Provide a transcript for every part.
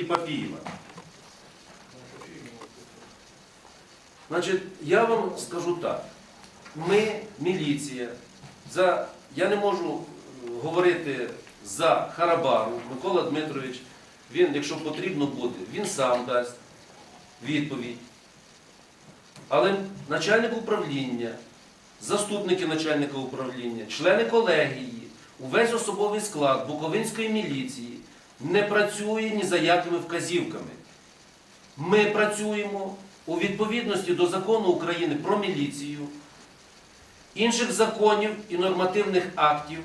і Папієва. Значить, я вам скажу так. Ми, міліція, за, я не можу е, говорити за Харабару, Микола Дмитрович, він, якщо потрібно буде, він сам дасть відповідь. Але начальник управління, заступники начальника управління, члени колегії, увесь особовий склад Буковинської міліції не працює ні за якими вказівками. Ми працюємо у відповідності до закону України про міліцію, інших законів і нормативних актів,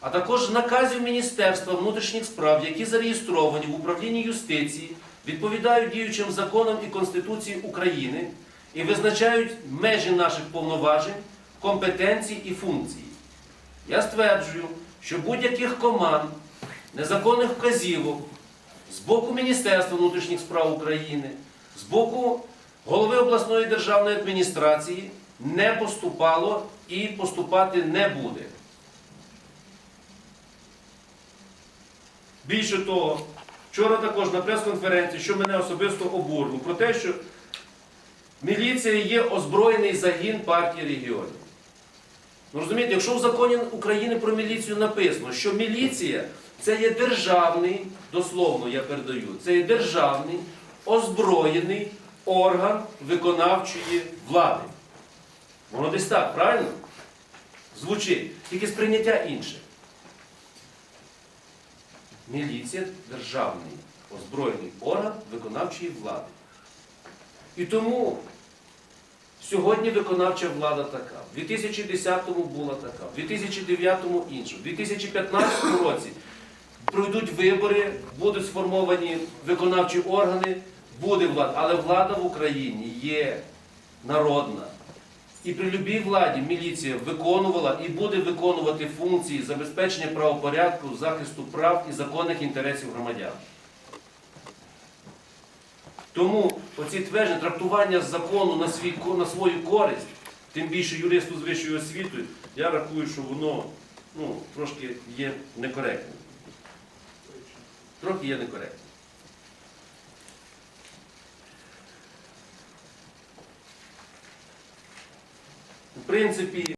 а також наказів Міністерства внутрішніх справ, які зареєстровані в управлінні юстиції, відповідають діючим законам і Конституції України і визначають межі наших повноважень, компетенцій і функцій. Я стверджую, що будь-яких команд, незаконних вказівок з боку Міністерства внутрішніх справ України, з боку голови обласної державної адміністрації не поступало і поступати не буде. Більше того, вчора також на прес-конференції, що мене особисто обурило, про те, що міліція є озброєний загін партії регіонів. Ну розумієте, якщо в законі України про міліцію написано, що міліція це є державний, дословно я передаю, це є державний озброєний орган виконавчої влади. Воно десь так, правильно? Звучить. Тільки сприйняття інше. Міліція державний озброєний орган виконавчої влади. І тому сьогодні виконавча влада така. В 2010-му була така, в 2009-му інша, в 2015 році пройдуть вибори, будуть сформовані виконавчі органи, буде влада. Але влада в Україні є народна. І при любій владі міліція виконувала і буде виконувати функції забезпечення правопорядку, захисту прав і законних інтересів громадян. Тому оці твердження, трактування закону на, свій, на свою користь, тим більше юристу з вищою освітою, я рахую, що воно ну, трошки є некоректним. Трохи є некоректно. В принципі,